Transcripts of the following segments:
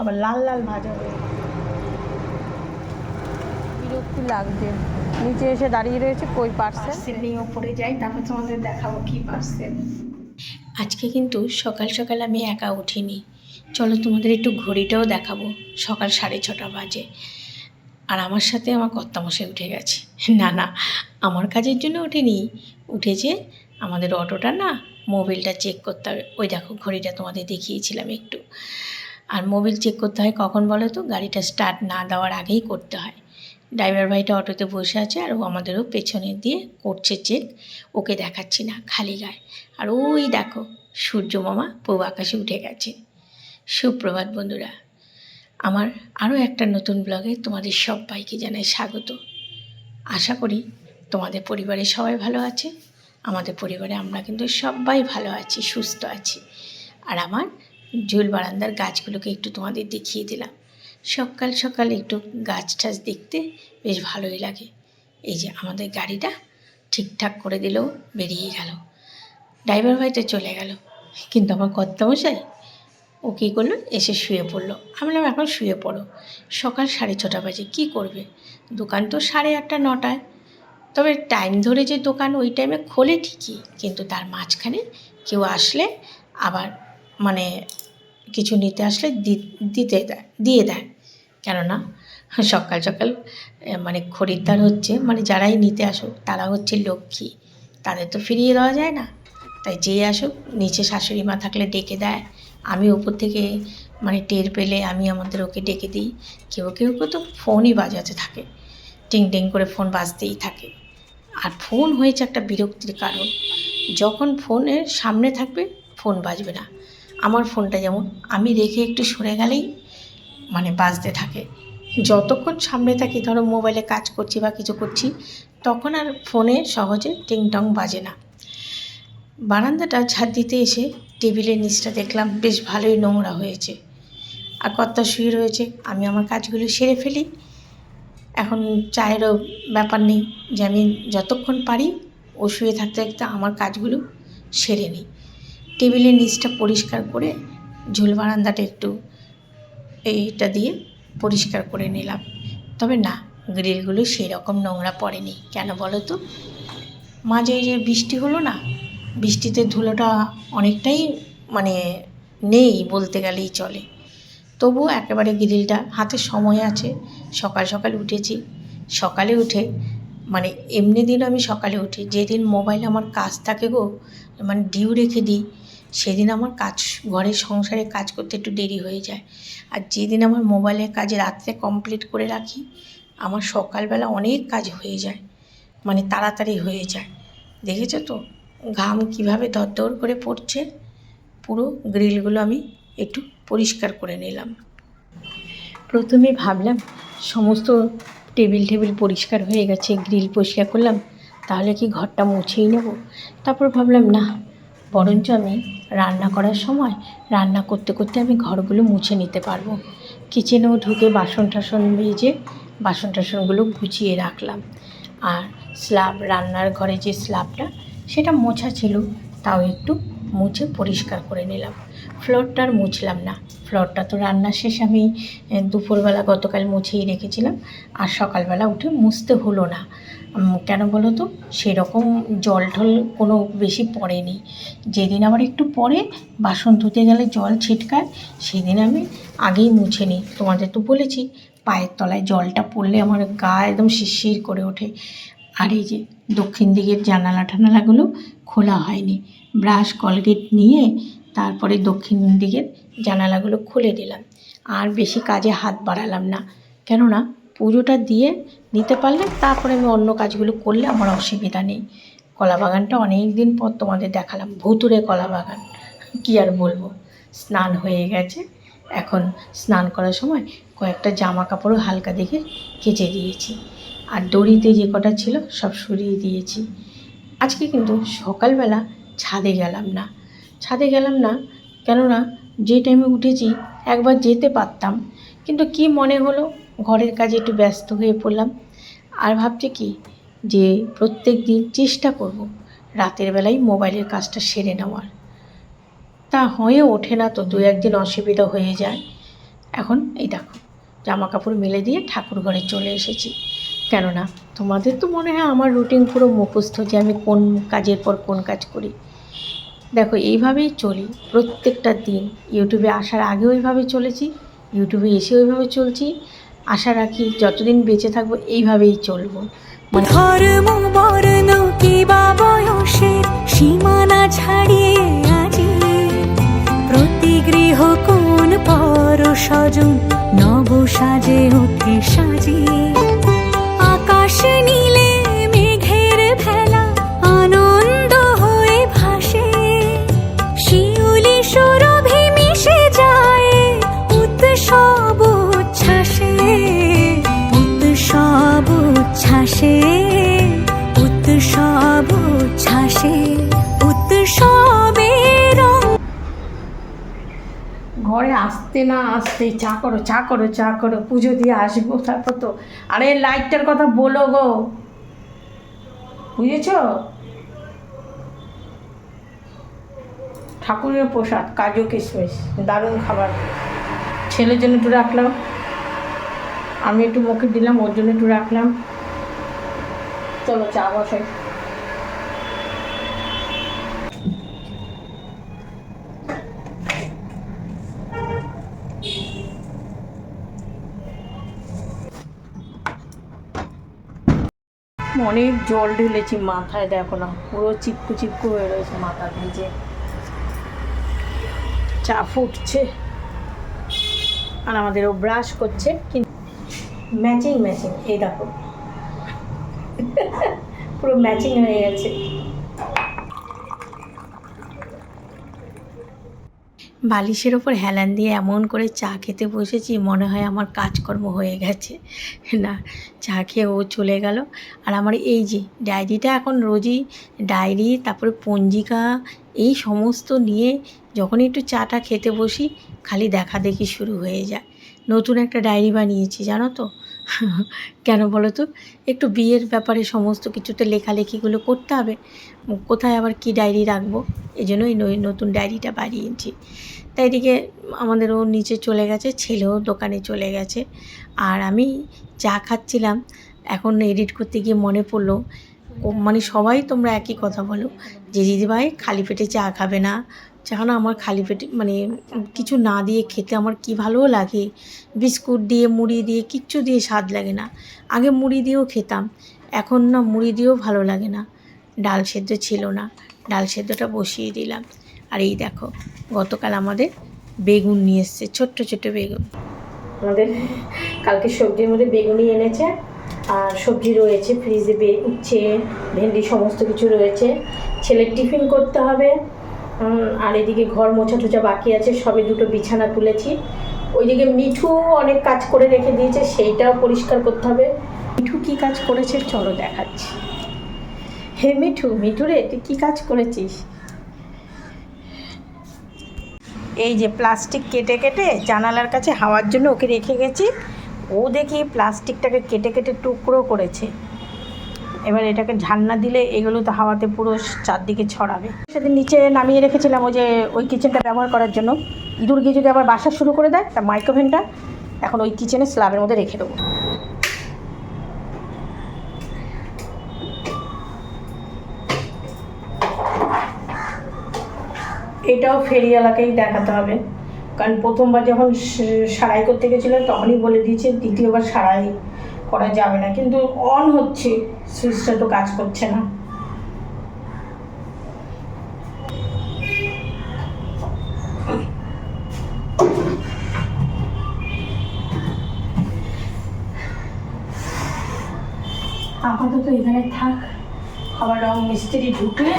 আবার লাল লাল ভাজা হয়ে বিরক্তি লাগছে। নিচে এসে দাঁড়িয়ে রয়েছে কই পার্সেল নিয়ে ওপরে যাই তারপর তোমাদের দেখাবো কি পার্সেল। আজকে কিন্তু সকাল সকাল আমি একা উঠিনি। চলো তোমাদের একটু ঘড়িটাও দেখাবো সকাল সাড়ে ছটা বাজে। আর আমার সাথে আমার কর্তামশাই উঠে গেছে। না না আমার কাজের জন্য ওঠেনি উঠেছে আমাদের অটোটা না মোবিলটা চেক করতে হবে। ওই দেখো ঘড়িটা তোমাদের দেখিয়েছিলাম একটু। আর মোবিল চেক করতে হয় কখন বলো তো? গাড়িটা স্টার্ট না দেওয়ার আগেই করতে হয়। ড্রাইভার ভাইটা অটোতে বসে আছে আর ও আমাদেরও পেছনে দিয়ে করছে চেক ওকে দেখাচ্ছি না, খালি গায়ে। আর ওই দেখো, সূর্য মামা পূব আকাশে উঠে গেছে। সুপ্রভাত বন্ধুরা, আমার আরও একটা নতুন ব্লগে তোমাদের সবাইকে জানাই স্বাগত। আশা করি তোমাদের পরিবারে সবাই ভালো আছে। আমাদের পরিবারে আমরা কিন্তু সবাই ভালো আছি, সুস্থ আছি। আর আমার ঝুল বারান্দার গাছগুলোকে একটু তোমাদের দেখিয়ে দিলাম। সকাল সকাল একটু গাছ টাছ দেখতে বেশ ভালোই লাগে। এই যে আমাদের গাড়িটা ঠিকঠাক করে দিলেও বেরিয়ে গেল। ড্রাইভার ভাইটা চলে গেল। কিন্তু আমার কর্তামশাই ও কী করল? এসে শুয়ে পড়ল। আমি বললাম, এখন শুয়ে পড়ো। সকাল সাড়ে ছটা বাজে, কী করবে? দোকান তো সাড়ে আটটা, নটায়। তবে টাইম ধরে যে দোকান ওই টাইমে খোলে ঠিকই, কিন্তু তার মাঝখানে কেউ আসলে আবার মানে কিছু নিতে আসলে দিতে দেয়, দিয়ে দেয়। কেননা, সকাল সকাল মানে খরিদ্দার হচ্ছে মানে যারাই নিতে আসুক, তারা হচ্ছে লক্ষ্মী। তাদের তো ফিরিয়ে দেওয়া যায় না। তাই যে আসুক, নিচে শাশুড়ি মা থাকলে ডেকে দেয়। আমি ওপর থেকে মানে টের পেলে আমি আমাদের ওকে ডেকে দিই। কেউ কেউ কেউ তো ফোনই বাজাতে থাকে। টিং টিং করে ফোন বাজতেই থাকে। আর ফোন হয়েছে একটা বিরক্তির কারণ। যখন ফোনের সামনে থাকবে, ফোন বাজবে না। আমার ফোনটা যেমন আমি রেখে একটু সরে গেলেই মানে বাজতে থাকে। যতক্ষণ সামনে থাকি, ধরো মোবাইলে কাজ করছি বা কিছু করছি, তখন আর ফোনে সহজে টিং টং বাজে না। বারান্দাটা ঝাড় দিতে এসে টেবিলের নিচটা দেখলাম বেশ ভালোই নোংরা হয়েছে। আর কর্তা শুয়ে রয়েছে, আমি আমার কাজগুলো সেরে ফেলি। এখন চায়েরও ব্যাপার নেই যে আমি যতক্ষণ পারি ও শুয়ে থাকতে থাকতে আমার কাজগুলো সেরে নিই। টেবিলের নিচটা পরিষ্কার করে ঝুল বারান্দাটা একটু এইটা দিয়ে পরিষ্কার করে নিলাম। তবে না, গ্রিলগুলো সেই রকম নোংরা পড়েনি। কেন বলো তো? মাঝে যে বৃষ্টি হলো না, বৃষ্টিতে ধুলোটা অনেকটাই মানে নেই বলতে গেলেই চলে। তবু একেবারে গ্রিলটা, হাতে সময় আছে, সকাল সকাল উঠেছি। সকালে উঠে মানে এমনি দিন আমি সকালে উঠি। যেদিন মোবাইল আমার কাজ থাকে গো মানে ডিউ রেখে দিই সেদিন আমার কাজ, ঘরের সংসারে কাজ করতে একটু দেরি হয়ে যায়। আর যেদিন আমার মোবাইলের কাজ রাত্রে কমপ্লিট করে রাখি, আমার সকালবেলা অনেক কাজ হয়ে যায়। মানে তাড়াতাড়ি হয়ে যায়। দেখেছ তো? ঘাম কীভাবে দরদর করে পড়ছে? পুরো গ্রিলগুলো আমি একটু পরিষ্কার করে নিলাম। প্রথমে ভাবলাম, সমস্ত টেবিল টেবিল পরিষ্কার হয়ে গেছে, গ্রিল পরিষ্কার করলাম, তাহলে কি ঘরটা মুছেই নেব? তারপর ভাবলাম, না বরঞ্চ আমি রান্না করার সময় রান্না করতে করতে আমি ঘরগুলো মুছে নিতে পারব। কিচেনেও ঢুকে বাসন টাসন মেজে বাসন টাসনগুলো গুছিয়ে রাখলাম। আর স্ল্যাব, রান্নার ঘরে যে স্ল্যাবটা সেটা মোছা ছিল, তাও একটু মুছে পরিষ্কার করে নিলাম। ফ্লোরটা আর মুছলাম না। ফ্লোরটা তো রান্না শেষ আমি দুপুরবেলা গতকাল মুছেই রেখেছিলাম। আর সকালবেলা উঠে মুছতে হলো না। কেন বলো তো? সেরকম জল ঠল কোনো বেশি পড়েনি। যেদিন আবার একটু পরে বাসন ধুতে গেলে জল ছিটকায়, সেদিন আমি আগেই মুছে নিই। তোমাদের তো বলেছি, পায়ের তলায় জলটা পড়লে আমার গা একদম শিরশির করে ওঠে। আর এই যে দক্ষিণ দিকের জানালা টানালাগুলো খোলা হয়নি। ব্রাশ, কলগেট নিয়ে তারপরে দক্ষিণ দিকের জানালাগুলো খুলে দিলাম। আর বেশি কাজে হাত বাড়ালাম না। কেননা পুজোটা দিয়ে নিতে পারলে তারপরে আমি অন্য কাজগুলো করলে আমার অসুবিধা নেই। কলা বাগানটা অনেক দিন পর তোমাদের দেখালাম ভুতুরে কলা বাগান কী আর বলব? স্নান হয়ে গেছে। এখন স্নান করার সময় কয়েকটা জামা কাপড়ও হালকা দেখে কেচে দিয়েছি। আর দড়িতে যে কটা ছিল সব সরিয়ে দিয়েছি। আজকে কিন্তু সকালবেলা ছাদে গেলাম না। ছাদে গেলাম না কেননা যে টাইমে উঠেছি একবার যেতে পারতাম। কিন্তু কি মনে হলো? ঘরের কাজে একটু ব্যস্ত হয়ে পড়লাম। আর ভাবছি কি যে প্রত্যেক দিন চেষ্টা করব রাতের বেলায় মোবাইলের কাজটা সেরে নেওয়ার। তা হয়ে ওঠে না তো দু একদিন অসুবিধা হয়ে যায়। এখন এই দেখো জামা কাপড় মেলে দিয়ে ঠাকুর ঘরে চলে এসেছি। কেননা তোমাদের তো মনে হয় আমার রুটিন পুরো মুখস্থ যে আমি কোন কাজের পর কোন কাজ করি। দেখো, এইভাবেই চলি। প্রত্যেকটা দিন ইউটিউবে আসার আগেও ওইভাবে চলেছি, ইউটিউবে এসে ওইভাবে চলছি। আশা রাখি যতদিন বেঁচে থাকব এইভাবেই চলবো। মানে সীমানা ছাড়িয়ে আজি প্রতি গৃহ কোন পর স্বজন নব সাজে ওঠে সাজিয়ে। আসতে না আসতে, চা করো চা করো চা করো, পুজো দিয়ে আসব, তারপর তো, আরে লাইটটার কথা বলো গো। বুঝেছ? ঠাকুরের প্রসাদ, কাজু কিশমিশ দারুণ খাবার। ছেলের জন্য একটু রাখলাম। আমি একটু মুখে দিলাম, ওর জন্য একটু রাখলাম। চলো চা বসাই। অনেক জল ঢেলেছি মাথায়, দেখো না, পুরো চিপকু চিপকু হয়ে রয়েছে মাথা ভিজে চা ফুটছে। আর আমাদেরও ব্রাশ করছে, কিন্তু ম্যাচিং ম্যাচিং, এই দেখো। পুরো ম্যাচিং হয়ে গেছে। বালিশের ওপর হেলান দিয়ে এমন করে চা খেতে বসেছি, মনে হয় আমার কাজকর্ম হয়ে গেছে। না, চা খেয়ে ও চলে গেল। আর আমার এই যে ডায়েরিটা এখন রোজই ডায়েরি, তারপরে পঞ্জিকা, এই সমস্ত নিয়ে যখন একটু চাটা খেতে বসি, খালি দেখা দেখি শুরু হয়ে যায়। নতুন একটা ডায়েরি বানিয়েছি, জানো তো? কেন বলো তো? একটু বিয়ের ব্যাপারে সমস্ত কিছুতে লেখালেখিগুলো করতে হবে। কোথায় আবার কি ডায়েরি রাখব? এই জন্যই নতুন ডায়েরিটা বাড়িয়েছি তাই এদিকে আমাদেরও নিচে চলে গেছে, ছেলেও দোকানে চলে গেছে। আর আমি চা খাচ্ছিলাম, এখন এডিট করতে গিয়ে মনে পড়ল মানে সবাই তোমরা একই কথা বলো। যে দিদিভাই খালি পেটে চা খাবে না। চা না আমার খালি পেটে মানে কিছু না দিয়ে খেতে আমার কি ভালো লাগে? বিস্কুট দিয়ে, মুড়ি দিয়ে কিচ্ছু দিয়ে স্বাদ লাগে না। আগে মুড়ি দিয়েও খেতাম। এখন না মুড়ি দিয়েও ভালো লাগে না। ডাল সেদ্ধ ছিল না। ডাল সেদ্ধটা বসিয়ে দিলাম। আর এই দেখো, গতকাল আমাদের বেগুন নিয়ে এসছে, ছোট্ট ছোট্ট বেগুন। আমাদের কালকে সবজির মধ্যে বেগুনি এনেছে। আর সবজি রয়েছে ফ্রিজে উচ্ছে, ভেন্ডি সমস্ত কিছু রয়েছে। ছেলের টিফিন করতে হবে। আর এদিকে ঘর মোছা টোছা বাকি আছে, সবে দুটো বিছানা তুলেছি। ওইদিকে মিঠু অনেক কাজ করে রেখে দিয়েছে, সেইটাও পরিষ্কার করতে হবে। মিঠু কি কাজ করেছে? চলো দেখাচ্ছি। হে মিঠু মিঠু রে, তুই কী কাজ করেছিস? এই যে প্লাস্টিক কেটে কেটে জানালার কাছে হাওয়ার জন্য ওকে রেখে গেছি। ও দেখি প্লাস্টিকটাকে কেটে কেটে টুকরো করেছে। এবার এটাকে ঝান্না দিলে এগুলো তো হাওয়াতে পুরো চারদিকে ছড়াবে। সেদিন নিচে নামিয়ে রেখেছিলাম ওই যে ওই কিচেনটা ব্যবহার করার জন্য। ইঁদুর গিয়ে যদি আবার বাসা শুরু করে দেয় তা মাইক্রোভেনটা এখন ওই কিচেনে স্ল্যাবের মধ্যে রেখে দেবো। এটাও ফেরিওয়ালাকেই দেখাতে হবে। কারণ প্রথমবার যখন সারাই করতে গেছিল তখনই বলে দিয়েছে, দ্বিতীয়বার সারাই করা যাবে না। কিন্তু অন হচ্ছে সুইচটা তো কাজ করছে না। আপাতত এখানে থাক, আবার রং মিস্ত্রি ঢুকলে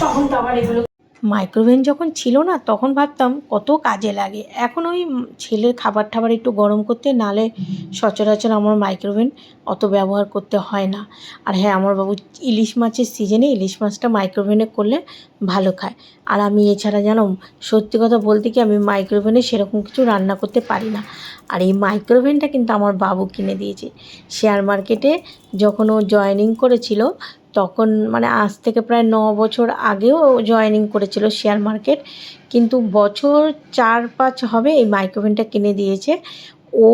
তখন তো আবার এগুলো মাইক্রোওভেন যখন ছিল না, তখন ভাবতাম কত কাজে লাগে। এখন ওই ছেলের খাবার টাবার একটু গরম করতে, নালে সচরাচর আমার মাইক্রোওভেন অত ব্যবহার করতে হয় না। আর হ্যাঁ আমার বাবু ইলিশ মাছের সিজনে ইলিশ মাছটা মাইক্রোওভেনে করলে ভালো খায়। আর আমি এছাড়া জানো, সত্যি কথা বলতে কি, আমি মাইক্রোওভেনে সেরকম কিছু রান্না করতে পারি না। আর এই মাইক্রোওভেনটা কিন্তু আমার বাবু কিনে দিয়েছে। শেয়ার মার্কেটে যখন ও জয়েনিং করেছিল তখন মানে আজ থেকে প্রায় ন বছর আগেও জয়েনিং করেছিল শেয়ার মার্কেট কিন্তু বছর চার পাঁচ হবে এই মাইক্রোওভেনটা কিনে দিয়েছে। ও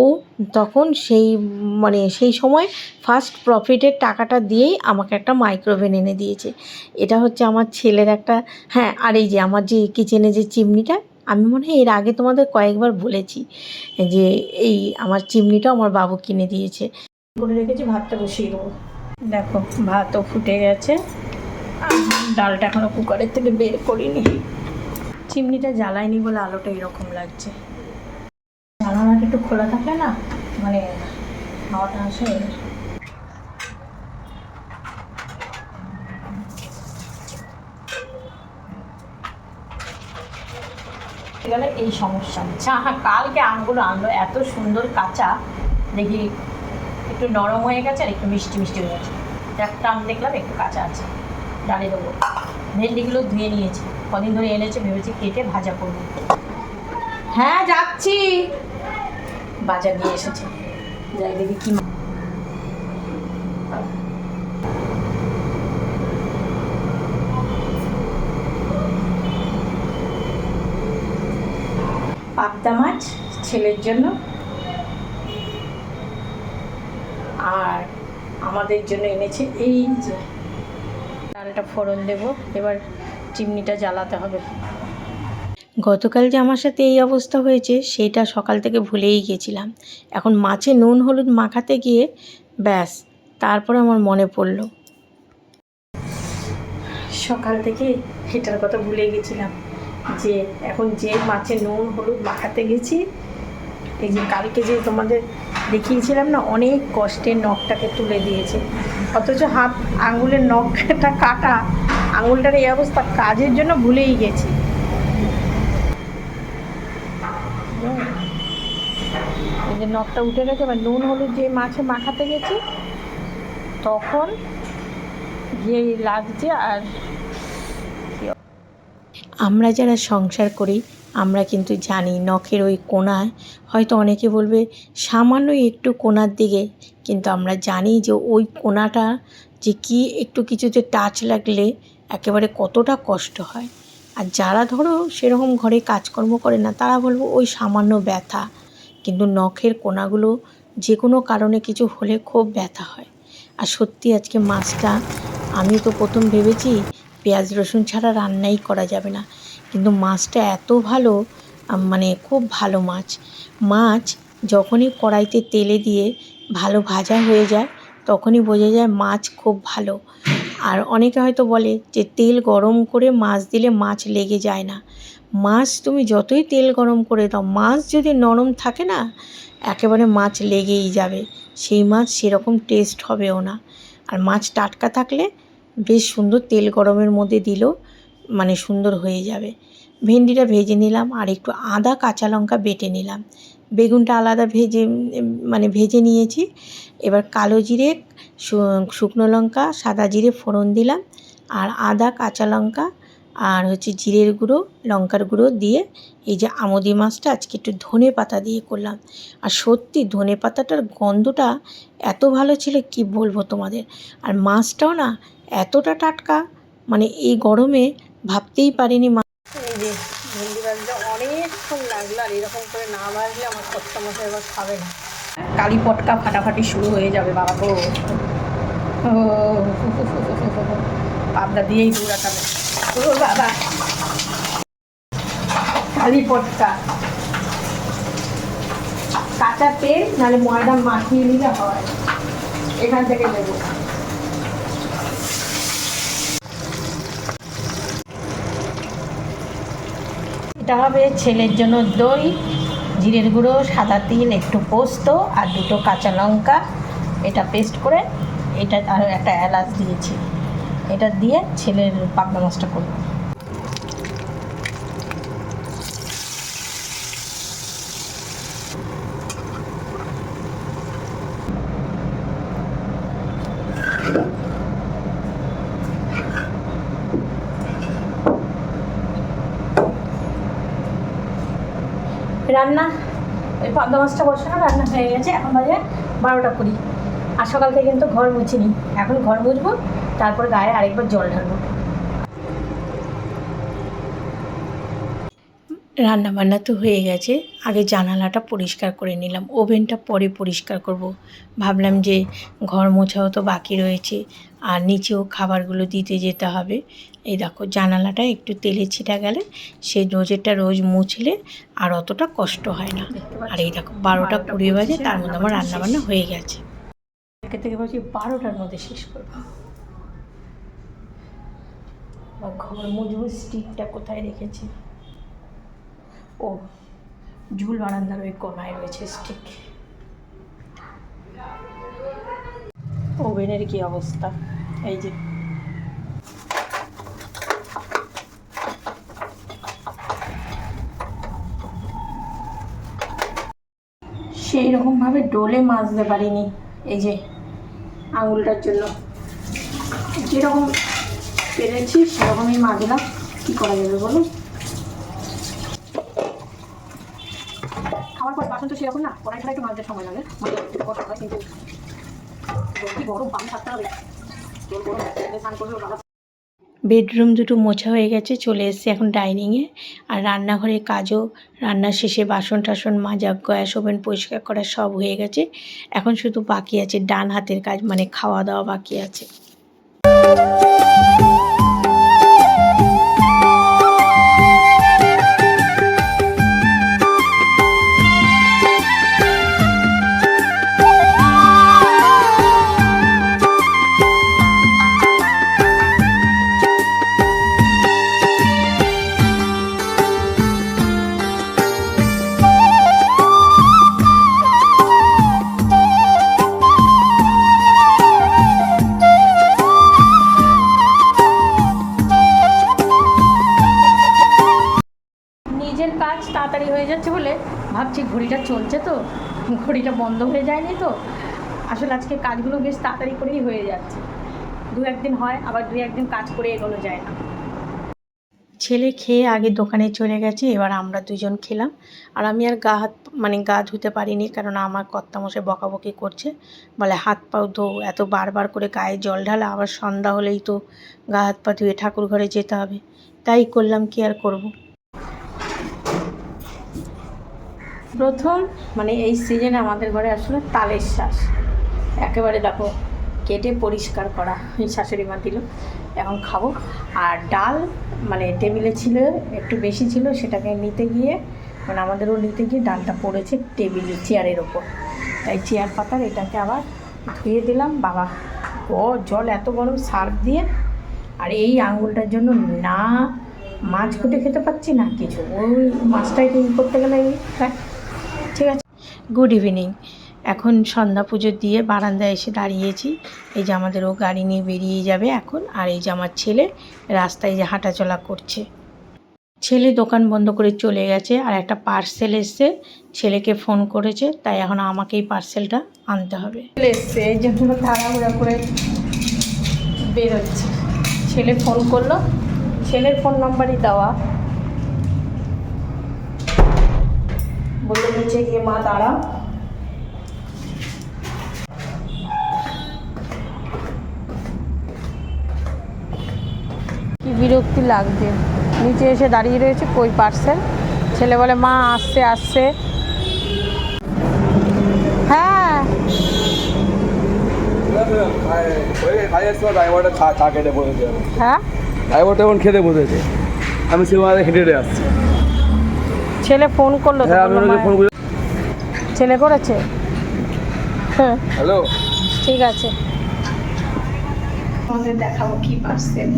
তখন সেই মানে সেই সময় ফার্স্ট প্রফিটের টাকাটা দিয়েই আমাকে একটা মাইক্রোওভেন এনে দিয়েছে। এটা হচ্ছে আমার ছেলের একটা হ্যাঁ আর এই যে আমার যে কিচেনে যে চিমনিটা, আমি মনে হয় এর আগে তোমাদের কয়েকবার বলেছি যে এই আমার চিমনিটাও আমার বাবু কিনে দিয়েছে। করে রেখেছি, ভাতটা বসিয়ে দেবো। দেখো, ভাতও ফুটে গেছে। ডালটা এখনও কুকারের থেকে বের করিনি। চিমনিটা জ্বালায়নি বলে আলোটা এরকম লাগছে। জানালাটা একটু খোলা থাকলে না মানে হাওয়াটা আসে। এই সমস্যা কালকে আমগুলো আনলো, এত সুন্দর কাঁচা, দেখি একটু নরম হয়ে গেছে আর একটু মিষ্টি মিষ্টি হয়ে গেছে। একটা আম দেখলাম, একটু কাঁচা আছে। ডালে দেবো। ভেন্ডিগুলো ধুয়ে নিয়েছি। কদিন ধরে এনেছে, ভেবেছি কেটে ভাজা করব। হ্যাঁ যাচ্ছি। বাজার নিয়ে এসেছে। যাই দেখি কি পাবদা মাছ ছেলের জন্য আর আমাদের জন্য এনেছে। এই যে, ডালটা ফোড়ন দেবো। এবার চিমনিটা জ্বালাতে হবে। গতকাল যে আমার সাথে এই অবস্থা হয়েছে, সেটা সকাল থেকে ভুলেই গেছিলাম এখন মাছে নুন হলুদ মাখাতে গিয়ে ব্যাস, তারপরে আমার মনে পড়ল। সকাল থেকে এটার কথা ভুলে গেছিলাম যে, এখন যে মাছে নুন হলুদ মাখাতে গেছি এই যে কালকে যে তোমাদের দেখিয়েছিলাম না, অনেক কষ্টে নখটাকে তুলে দিয়েছে। অথচ হাত, আঙুলের নখটা কাটা, আঙুলটার এই অবস্থা কাজের জন্য ভুলেই গেছি। এই যে নখটা উঠে গেছে, এবার নুন, হলুদ যে মাছে মাখাতে গেছি, তখন গিয়ে লাগছে আর আমরা যারা সংসার করি আমরা কিন্তু জানি নখের ওই কোনায়, হয়তো অনেকে বলবে সামান্য একটু কোনার দিকে, কিন্তু আমরা জানি যে ওই কোনাটা যে কি একটু কিছুতে টাচ লাগলে একেবারে কতটা কষ্ট হয়। আর যারা ধরো সেরকম ঘরে কাজকর্ম করে না, তারা বলব ওই সামান্য ব্যথা। কিন্তু নখের কোনাগুলো যে কোনো কারণে কিছু হলে খুব ব্যথা হয়। আর সত্যি আজকে মাছটা, আমি তো প্রথম ভেবেছি পেঁয়াজ রসুন ছাড়া রান্নাই করা যাবে না। কিন্তু মাছটা এত ভালো মানে খুব ভালো মাছ। মাছ যখনই কড়াইতে তেলে দিয়ে ভালো ভাজা হয়ে যায়, তখনই বোঝা যায় মাছ খুব ভালো। আর অনেকে হয়তো বলে যে তেল গরম করে মাছ দিলে মাছ লেগে যায় না। মাছ তুমি যতই তেল গরম করে দাও, মাছ যদি নরম থাকে না, একেবারে মাছ লেগেই যাবে। সেই মাছ সেরকম টেস্ট হবেও না। আর মাছ টাটকা থাকলে বেশ সুন্দর তেল গরমের মধ্যে দিলেও মানে সুন্দর হয়ে যাবে। ভেন্ডিটা ভেজে নিলাম আর একটু আদা কাঁচা লঙ্কা বেটে নিলাম। বেগুনটা আলাদা ভেজে মানে ভেজে নিয়েছি। এবার কালো জিরে শুকনো লঙ্কা, সাদা জিরে ফোড়ন দিলাম। আর আদা, কাঁচা লঙ্কা আর হচ্ছে জিরের গুঁড়ো, লঙ্কার গুঁড়ো দিয়ে এই যে আমুদি মাছটা আজকে একটু ধনে পাতা দিয়ে করলাম। আর সত্যি ধনে পাতাটার গন্ধটা এত ভালো ছিল কি বলব তোমাদের? আর মাছটাও না এতটা টাটকা মানে এই গরমে ভাবতেই পারিনি মা। এই ভেন্ডি ভাজতে অনেকক্ষণ লাগল, আর এরকম করে না ভাজলে আমার কর্তা মশাই এবার খাবে না। কালি পটকা ফাটাফাটি শুরু হয়ে যাবে, বাবা ও, পাবদা দিয়েই দৌড়াটাবে ও, বাবা। কালি পটকা। কাঁচা তেল, নাহলে ময়দা মাখিয়ে নিলে হয়। এখান থেকে দেবো। এটা হবে ছেলের জন্য দই, জিরের গুঁড়ো, সাদা তিল, একটু পোস্ত আর দুটো কাঁচা লঙ্কা। এটা পেস্ট করে এটা আরও একটা এলাচ দিয়েছি। এটা দিয়ে ছেলের পাবনা মাছটা করব। রান্না, ওই পাবদা মাছটা বসানো, রান্না হয়ে গেছে। এখন বাজে বারোটা কুড়ি। আর সকাল থেকে কিন্তু ঘর মুছিনি। এখন ঘর মুছবো, তারপর গায়ে আরেকবার জল ঢালবো। রান্না বান্না তো হয়ে গেছে। আগে জানালাটা পরিষ্কার করে নিলাম। ওভেনটা পরে পরিষ্কার করব। ভাবলাম যে ঘর মোছাও তো বাকি রয়েছে। আর নিচেও খাবারগুলো দিতে যেতে হবে। এই দেখো জানালাটা একটু তেলে ছিটা গেলে সেই রোজেরটা রোজ মুছলে আর অতটা কষ্ট হয় না। আর এই দেখো বারোটা কুড়ি বাজে তার মধ্যে আমার রান্না বান্না হয়ে গেছে। থেকে থেকে ভাবছি বারোটার মধ্যে শেষ করব। ঘর মুজবুর স্টিকটা কোথায় রেখেছি? ও ঝুল বারান্দার ওই কোনায় রয়েছে স্টিক। ওভেনের কি অবস্থা? এই যে সেই রকমভাবে ডোলে মাজতে পারিনি। এই যে, আঙুলটার জন্য। যেরকম পেরেছি, সেরকমই মাজলাম। কী করা যাবে বলুন খাওয়ার পর বাসন তো সেরকম না, কড়াই ছাড়া একটু মাজতে সময় লাগে। মানে কষ্ট হয়, কিন্তু গরম পানি থাকতে হবে। জল গরম স্নান বাবা বেডরুম দুটো মোছা হয়ে গেছে, চলে এসেছে এখন ডাইনিংয়ে। আর রান্নাঘরে কাজও, রান্নার শেষে বাসন টাসন মাজা, গয়াস ওভেন পরিষ্কার করা সব হয়ে গেছে। এখন শুধু বাকি আছে ডান হাতের কাজ মানে খাওয়া দাওয়া বাকি আছে। ঘড়িটা চলছে তো, ঘড়িটা বন্ধ হয়ে যায়নি তো। আসলে আজকে কাজগুলো বেশ তাড়াতাড়ি করেই হয়ে যাচ্ছে। দু একদিন হয়, আবার দু একদিন কাজ করে এগোনো যায় না। ছেলে খেয়ে আগে দোকানে চলে গেছে, এবার আমরা দুজন খেলাম। আর আমি আর গা হাত মানে গা ধুতে পারিনি, কারণ আমার কর্তামশাই বকাবকি করছে। বলে হাত পাও ধো, এত বারবার করে গায়ে জল ঢালা, আবার সন্ধ্যা হলেই তো গা হাত পা ধুয়ে ঠাকুর ঘরে যেতে হবে। তাই করলাম, কি আর করব? প্রথম মানে এই সিজনে আমাদের ঘরে আসলে তালের শ্বাস একেবারে দেখো কেটে পরিষ্কার করা শাশুড়ি মা দিল। এখন খাব। আর ডাল মানে টেবিলে ছিল, একটু বেশি ছিল, সেটাকে নিতে গিয়ে মানে আমাদেরও নিতে গিয়ে ডালটা পড়েছে টেবিলে, চেয়ারের ওপর। তাই চেয়ার পাতার এটাকে আবার ধুয়ে দিলাম। বাবা, ও জল এত গরম সার্ফ দিয়ে। আর এই আঙুলটার জন্য না মাছ কুটে খেতে পাচ্ছি না, কিছু। ওই মাছটাকে ই করতে গেলে হ্যাঁ। গুড ইভিনিং এখন সন্ধ্যা পুজো দিয়ে বারান্দায় এসে দাঁড়িয়েছি। এই যে আমাদের ও গাড়ি নিয়ে বেরিয়ে যাবে এখন, আর এই যে আমার ছেলে রাস্তায় যে হাঁটাচলা করছে। ছেলে দোকান বন্ধ করে চলে গেছে আর একটা পার্সেল এসছে। ছেলেকে ফোন করেছে, তাই এখন আমাকেই পার্সেলটা আনতে হবে। এসছে, এই জন্য তাড়াহুড়া করে বেরোচ্ছে। ছেলে ফোন করল, ছেলের ফোন নাম্বারই দেওয়া। বলল নিচে গিয়ে মা দাঁড়া কি বিরক্তি লাগছে। নিচে এসে দাঁড়িয়ে রয়েছে কই পার্সেল? ছেলে বলে মা আসছে আসছে। হ্যাঁ। বসেছে হ্যাঁ? ড্রাইভারটা এখন খেতে বসেছে। আমি সে হেঁটে হেঁটে আসছি। ছেলে ফোন করল হ্যাঁ ফোন ছেলে করেছে? হ্যাঁ হ্যালো। ঠিক আছে। আমাদের দেখাবো কি পার্সেল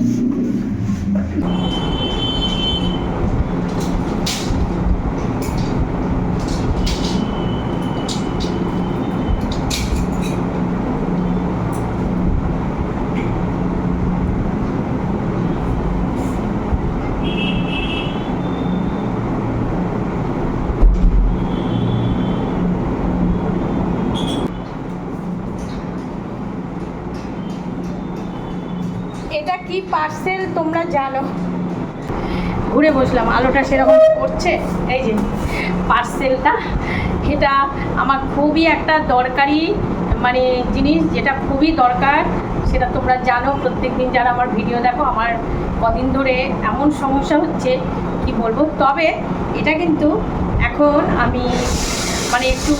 এটা কি পার্সেল তোমরা জানো? ঘুরে বসলাম, আলোটা সেরকম করছে এই যে পার্সেলটা এটা আমার খুবই একটা দরকারি মানে জিনিস যেটা খুবই দরকার, সেটা তোমরা জানো। প্রত্যেকদিন যারা আমার ভিডিও দেখো, আমার কদিন ধরে এমন সমস্যা হচ্ছে, কি বলব? তবে এটা কিন্তু এখন আমি মানে একটু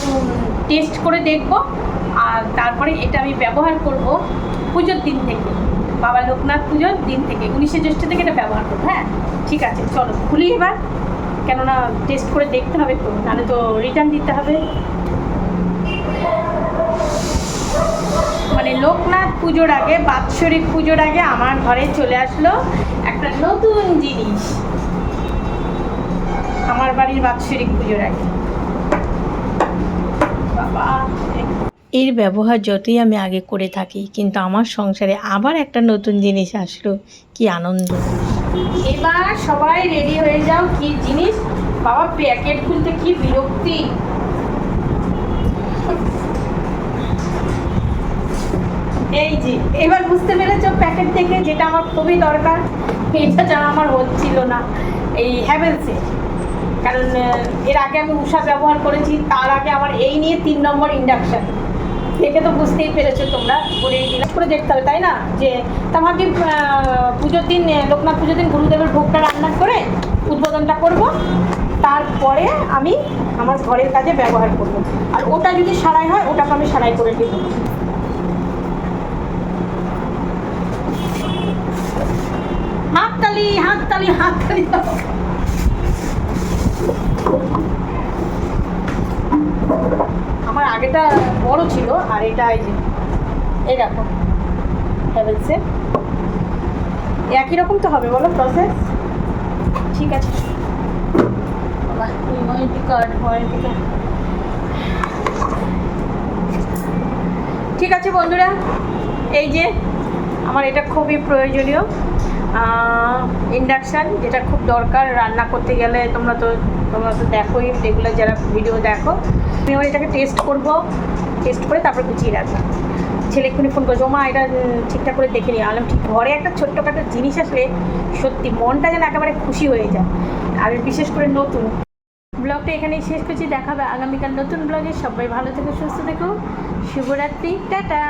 টেস্ট করে দেখব, আর তারপরে এটা আমি ব্যবহার করব পুজোর দিন থেকে। বাবা লোকনাথ পুজোর দিন থেকে, উনিশে জ্যৈষ্ঠ থেকে এটা ব্যবহার করব হ্যাঁ? ঠিক আছে, চলো, খুলি এবার। কেননা টেস্ট করে দেখতে হবে তো, নাহলে তো রিটার্ন দিতে হবে। মানে লোকনাথ পুজোর আগে, বাৎসরিক পুজোর আগে আমার ঘরে চলে আসলো একটা নতুন জিনিস। আমার বাড়ির বাৎসরিক পুজোর আগে। বাবা। এর ব্যবহার যতই আমি আগে করে থাকি, কিন্তু আমার সংসারে আবার একটা নতুন জিনিস আসলো। কি আনন্দ। এবার সবাই রেডি হয়ে যাও কি জিনিস। বাবা প্যাকেট খুলতে কি বিরক্তি। এই যে, এবার বুঝতে পেরেছ প্যাকেট থেকে যেটা আমার খুবই দরকার? এটা ছাড়া আমার হচ্ছিল না। এই হ্যাভেলসে কারণ, এর আগে আমি উষা ব্যবহার করেছি, তার আগে আমার এই নিয়ে তিন নম্বর ইন্ডাকশান দেখে তো বুঝতেই পেরেছ তোমরা করে দিলাম করে দেখতে হবে, তাই না? যে তা পুজোর দিন, লোকনাথ পুজোর দিন গুরুদেবের ভোগটা রান্না করে উদ্বোধনটা করব। তারপরে আমি আমার ঘরের কাজে ব্যবহার করব। আর ওটা যদি সারাই হয়, ওটাকে আমি সারাই করে দেবো। হাততালি হাততালি হাততালি আমার আগেটা বড় ছিল, আর এটা এই যে এই দেখো হ্যাভেলসের একই রকম তো হবে, বলো প্রসেস ঠিক আছে। কার্ড ঠিক আছে বন্ধুরা, এই যে, আমার এটা খুবই প্রয়োজনীয়। ইন্ডাকশান যেটা খুব দরকার, রান্না করতে গেলে তোমরা তো তোমরা তো দেখোই রেগুলার যারা ভিডিও দেখো। আমি এবার এটাকে টেস্ট করব। টেস্ট করে তারপর গুছিয়ে রাখব। ছেলে এক্ষুনি ফোন করছে মা এটা ঠিকঠাক করে দেখে নিই আলাম ঠিক, ঘরে একটা ছোট্টখাটো জিনিস আসলে সত্যি মনটা যেন একেবারে খুশি হয়ে যায়। আর বিশেষ করে নতুন। ব্লগটা এখানেই শেষ করছি। দেখাবে আগামীকাল নতুন ব্লগে। সবাই ভালো থেকো, সুস্থ থেকো। শুভরাত্রি। টাটা!